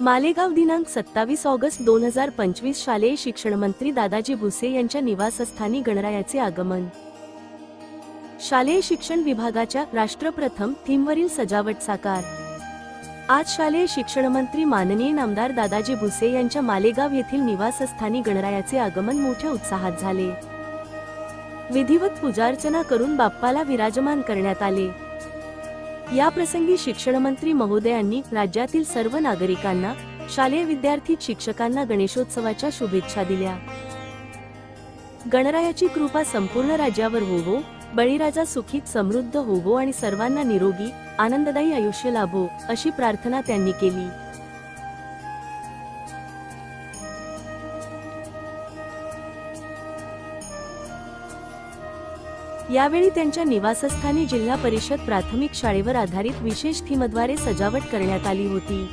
मालेगाव दिनांक सत्तावीस ऑगस्ट दोन हजार पंचवीस शालेय शिक्षण मंत्री दादाजी भुसे यांच्या निवासस्थानी गणरायाचे आगमन. शालेय शिक्षण विभागाच्या राष्ट्रप्रथम थीमवरील सजावट साकार. आज शालेय शिक्षण मंत्री माननीय नामदार दादाजी भुसे यांच्या मालेगाव येथील निवासस्थानी गणरायाचे आगमन मोठ्या उत्साहात झाले. विधिवत पूजार्चना करून बाप्पाला विराजमान करण्यात आले. याप्रसंगी शिक्षणमंत्री शिक्षण मंत्री महोदयांनी राज्यातील सर्व नागरिकांना शालेय विद्यार्थी शिक्षकांना गणेशोत्सवाच्या शुभेच्छा दिल्या. गणरायाची कृपा संपूर्ण राज्यावर होवो बळीराजा सुखीत समृद्ध होवो आणि सर्वांना निरोगी आनंददायी आयुष्य लाभो अशी प्रार्थना त्यांनी केली. यावेळी त्यांच्या निवासस्थानी जिल्हा परिषद प्राथमिक शाळेवर आधारित विशेष थीमद्वारे सजावट करण्यात आली होती.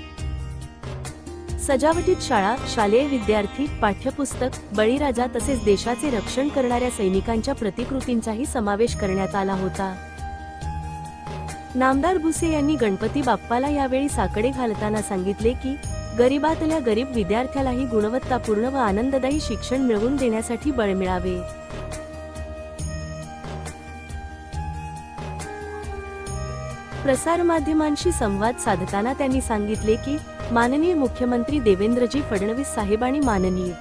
सजावटीत शाळा शालेय विद्यार्थी पाठ्यपुस्तक बळीराजा तसेच देशाचे रक्षण करणाऱ्या सैनिकांच्या प्रतिकृतींचाही समावेश करण्यात आला होता. नामदार भुसे यांनी गणपती बाप्पाला यावेळी साकडे घालताना सांगितले की गरीबातल्या गरीब विद्यार्थ्यालाही गुणवत्तापूर्ण व आनंददायी शिक्षण मिळवून देण्यासाठी बळ मिळावे. प्रसारमाध्यमांशी संवाद साधताना त्यांनी सांगितले की माननीय मुख्यमंत्री देवेंद्रजी फडणवीस साहेब आणि माननीय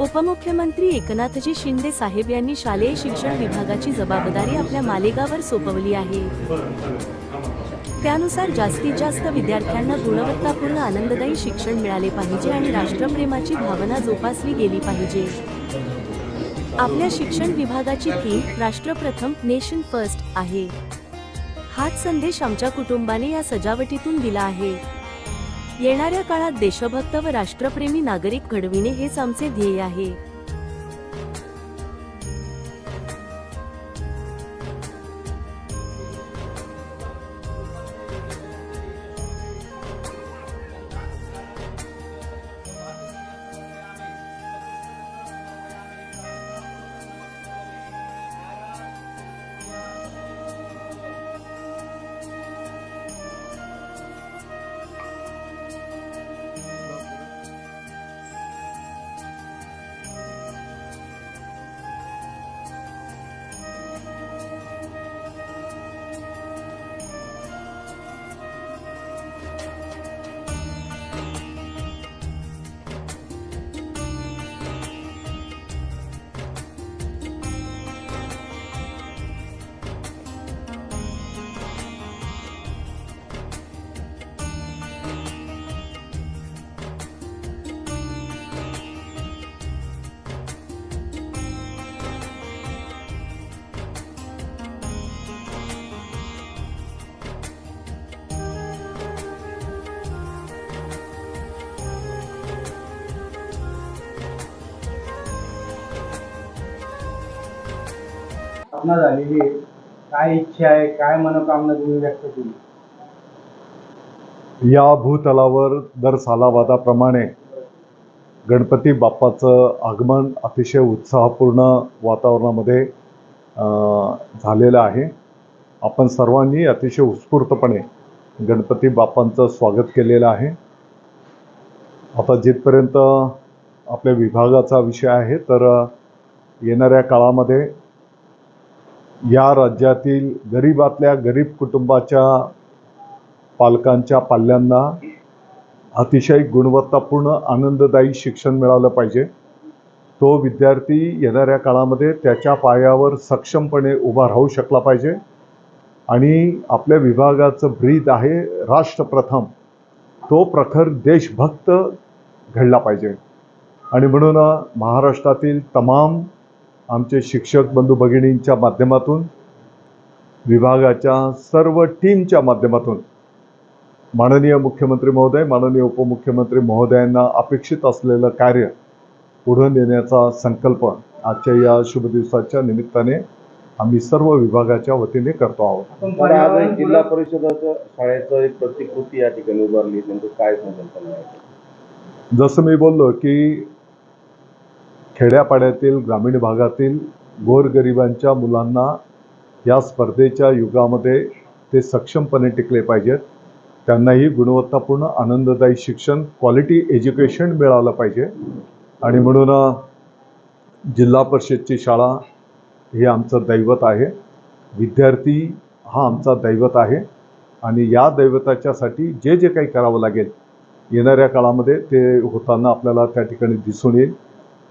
उपमुख्यमंत्री एकनाथजी शिंदे साहेब यांनी शालेय शिक्षण विभागाची जबाबदारी आपल्या मालेगावर सोपवली आहे. त्यानुसार जास्तीत जास्त विद्यार्थ्यांना गुणवत्तापूर्ण आनंददायी शिक्षण मिळाले पाहिजे आणि राष्ट्रप्रेमाची भावना जोपासली गेली पाहिजे. आपल्या शिक्षण विभागाची थीम राष्ट्रप्रथम नेशन फर्स्ट आहे. हाच संदेश आमच्या कुटुंबाने या सजावटीतून दिला आहे. येणाऱ्या काळात देशभक्त व राष्ट्रप्रेमी नागरिक घडविणे हेच आमचे ध्येय आहे. स्थापना झालेली आहे. काय इच्छा आहे काय मनोकामना तुम्ही व्यक्त केली? या भूतलावर दर सालावादाप्रमाणे गणपती बाप्पाचं आगमन अतिशय उत्साहपूर्ण वातावरणामध्ये अं, झालेलं आहे. आपण सर्वांनी अतिशय उत्स्फूर्तपणे गणपती बाप्पांचं स्वागत केलेलं आहे. आता जिथपर्यंत आपल्या विभागाचा विषय आहे तर येणाऱ्या काळामध्ये या राज्यातील गरीबातल्या गरीब कुटुंबाच्या पालकांच्या पाल्यांना अतिशय गुणवत्तापूर्ण आनंददायी शिक्षण मिळालं पाहिजे. तो विद्यार्थी येणाऱ्या काळामध्ये त्याच्या पायावर सक्षमपणे उभा राहू शकला पाहिजे. आणि आपल्या विभागाचं ब्रीद आहे राष्ट्रप्रथम. तो प्रखर देशभक्त घडला पाहिजे. आणि म्हणून महाराष्ट्रातील तमाम आमचे शिक्षक बंधू भगिनींच्या माध्यमातून विभागाच्या सर्व टीमच्या माध्यमातून माननीय मुख्यमंत्री महोदय माननीय उपमुख्यमंत्री महोदयांना अपेक्षित असलेलं कार्य पुढे नेण्याचा संकल्प आजच्या या शुभ दिवसाच्या निमित्ताने आम्ही सर्व विभागाच्या वतीने करतो आहोत आज एक जिल्हा परिषदाचं शाळेचं एक प्रतिकृती या ठिकाणी उभारली नेमकं काय? जसं मी बोललो की खेड्यापाड्यातील ग्रामीण भागातील गोरगरिबांच्या मुलांना या स्पर्धेच्या युगामध्ये ते सक्षमपणे टिकले पाहिजेत. त्यांनाही गुणवत्तापूर्ण आनंददायी शिक्षण क्वालिटी एज्युकेशन मिळालं पाहिजे. आणि म्हणून जिल्हा परिषदची शाळा हे आमचं दैवत आहे. विद्यार्थी हा आमचा दैवत आहे. आणि या दैवताच्यासाठी जे जे काही करावं लागेल येणाऱ्या काळामध्ये ते होताना आपल्याला त्या ठिकाणी दिसून येईल.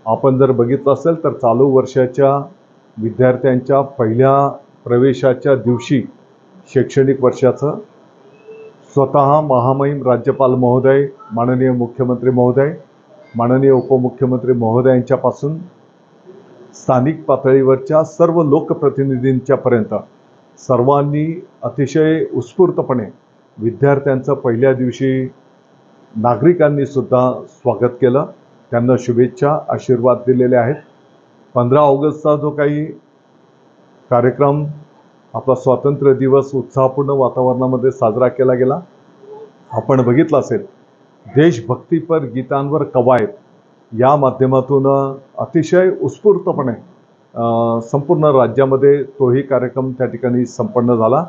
आपण जर बघितलं असेल तर चालू वर्षाच्या विद्यार्थ्यांच्या पहिल्या प्रवेशाच्या दिवशी शैक्षणिक वर्षाचं स्वतः महामहिम राज्यपाल महोदय माननीय मुख्यमंत्री महोदय माननीय उपमुख्यमंत्री महोदयांच्यापासून स्थानिक पातळीवरच्या सर्व लोकप्रतिनिधींच्यापर्यंत सर्वांनी अतिशय उत्स्फूर्तपणे विद्यार्थ्यांचं पहिल्या दिवशी नागरिकांनी सुद्धा स्वागत केलं. त्यांना शुभेच्छा आशीर्वाद दिलेले आहेत. पंधरा ऑगस्टचा जो काही कार्यक्रम आपला स्वातंत्र्य दिवस उत्साहपूर्ण वातावरणामध्ये साजरा केला गेला. आपण बघितलं असेल देशभक्तीपर गीतांवर कवायत या माध्यमातून अतिशय उत्स्फूर्तपणे संपूर्ण राज्यामध्ये तोही कार्यक्रम त्या ठिकाणी संपन्न झाला.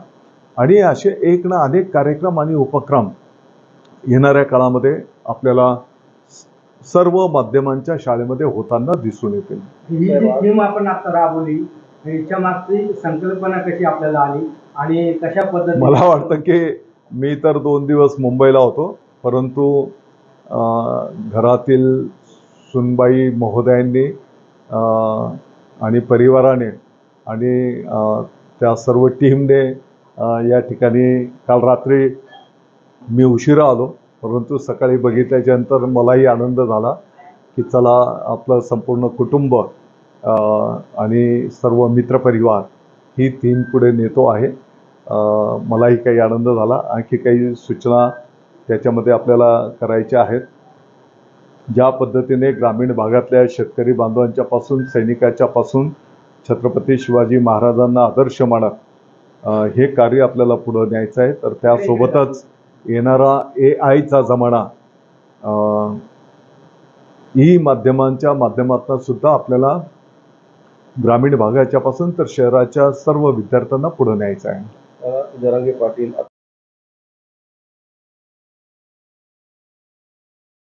आणि असे एक ना अनेक कार्यक्रम आणि उपक्रम येणाऱ्या काळामध्ये आपल्याला सर्व माध्यमांच्या शाळेमध्ये होताना दिसून येतील ही जी थीम आपण आता राबवली याच्या मागची संकल्पना कशी आपल्याला आली आणि कशा पद्धतीने मला वाटतं की मी तर दोन दिवस मुंबईला होतो परंतु अं, घरातील सुनबाई महोदयांनी अं, आणि परिवाराने आणि अं, त्या सर्व टीमने अं, या ठिकाणी काल रात्री मी उशिरा आलो. परंतु सकाळी बघितल्याच्या नंतर मलाही आनंद झाला की चला आपलं संपूर्ण कुटुंब आणि सर्व मित्रपरिवार ही थीम पुढे नेतो आहे. मलाही काही आनंद झाला. आणखी काही सूचना त्याच्यामध्ये आपल्याला करायच्या आहेत. ज्या पद्धतीने ग्रामीण भागातल्या शेतकरी बांधवांच्यापासून सैनिकाच्यापासून छत्रपती शिवाजी महाराजांना आदर्श मानत हे कार्य आपल्याला पुढं न्यायचं आहे. तर त्यासोबतच येणारा ए आयचा जमाना अं, ई माध्यमांच्या माध्यमातून सुद्धा आपल्याला ग्रामीण भागाच्या पासून तर शहराच्या सर्व विद्यार्थ्यांना पुढे न्यायचं आहे. जरांगे पाटील